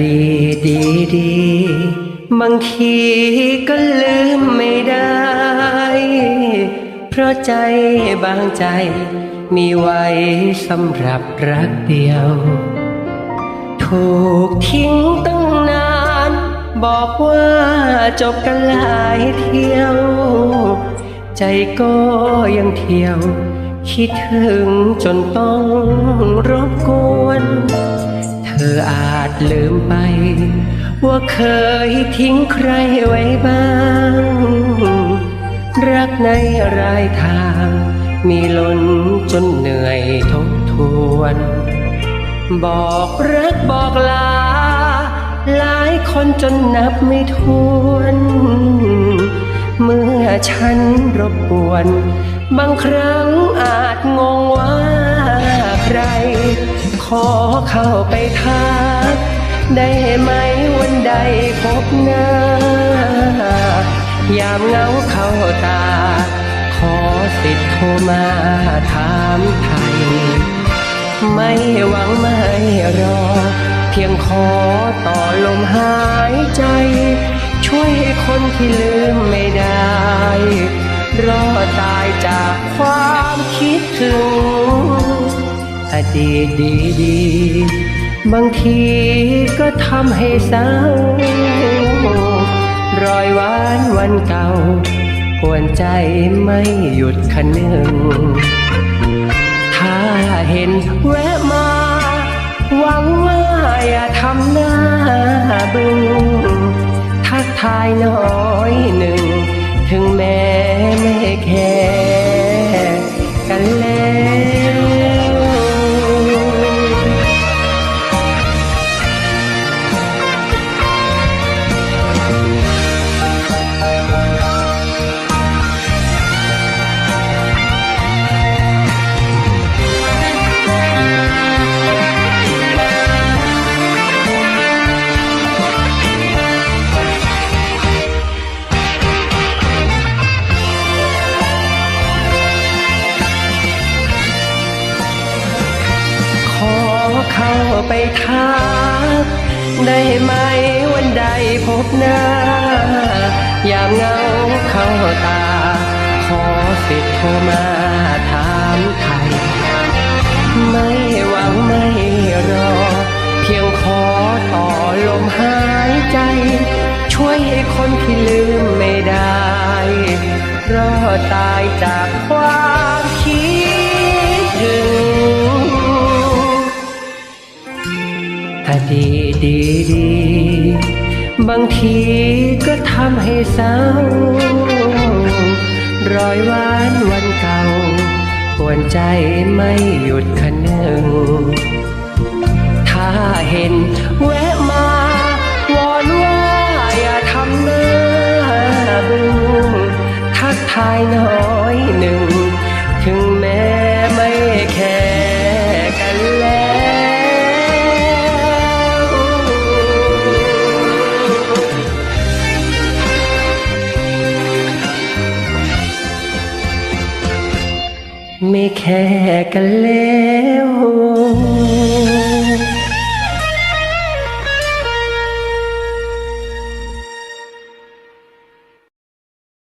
ดีตดีดี บางทีก็ลืมไม่ได้ เพราะใจบางใจ มีไว้สำหรับรักเดียว ถูกทิ้งตั้งนาน บอกว่าจบกันหลายเที่ยว ใจก็ยังเที่ยว คิดถึงจนต้องรบกวน ลืมไป ว่าเคยทิ้งใครไว้บ้าง รักในรายทาง มีล้นจนเหนื่อยทบทวน บอกรักบอกลา หลายคนจนนับไม่ถ้วน เมื่อฉันรบกวน บางครั้งอาจงงว่าใครขอเข้าไปทัก ได้ไหมวันใดพบหน้า ยามเงาเข้าตา ขอสิทธิ์โทรมาถามไทย ไม่หวังไม่รอ เพียงขอต่อลมหายใจ ช่วยให้คนที่ลืมไม่ได้ รอดตายจากความคิดถึงอดีตดีดีๆ บางทีก็ทำให้เศร้ารอยหวานวันเก่าหวนใจไม่หยุดคันหนึ่ง ถ้าเห็นแวะมา หวังว่าอย่าทำหน้าบึ้งทักทายน้อยหนึ่งาไปทักได้ไหมวันใดพบหน้า ยามเงาเข้าตา ขอสิทธิ์โทรมาถามไทยไม่หวังไม่รอ เพียงขอต่อลมหายใจ ช่วยให้คนที่ลืมไม่ได้รอดตายจากความคิด ดีตดีดีๆบางทีก็ทำให้เศร้ารอยหวานวันเก่าปวนใจไม่หยุดคะเน ไม่แค่กันแล้ว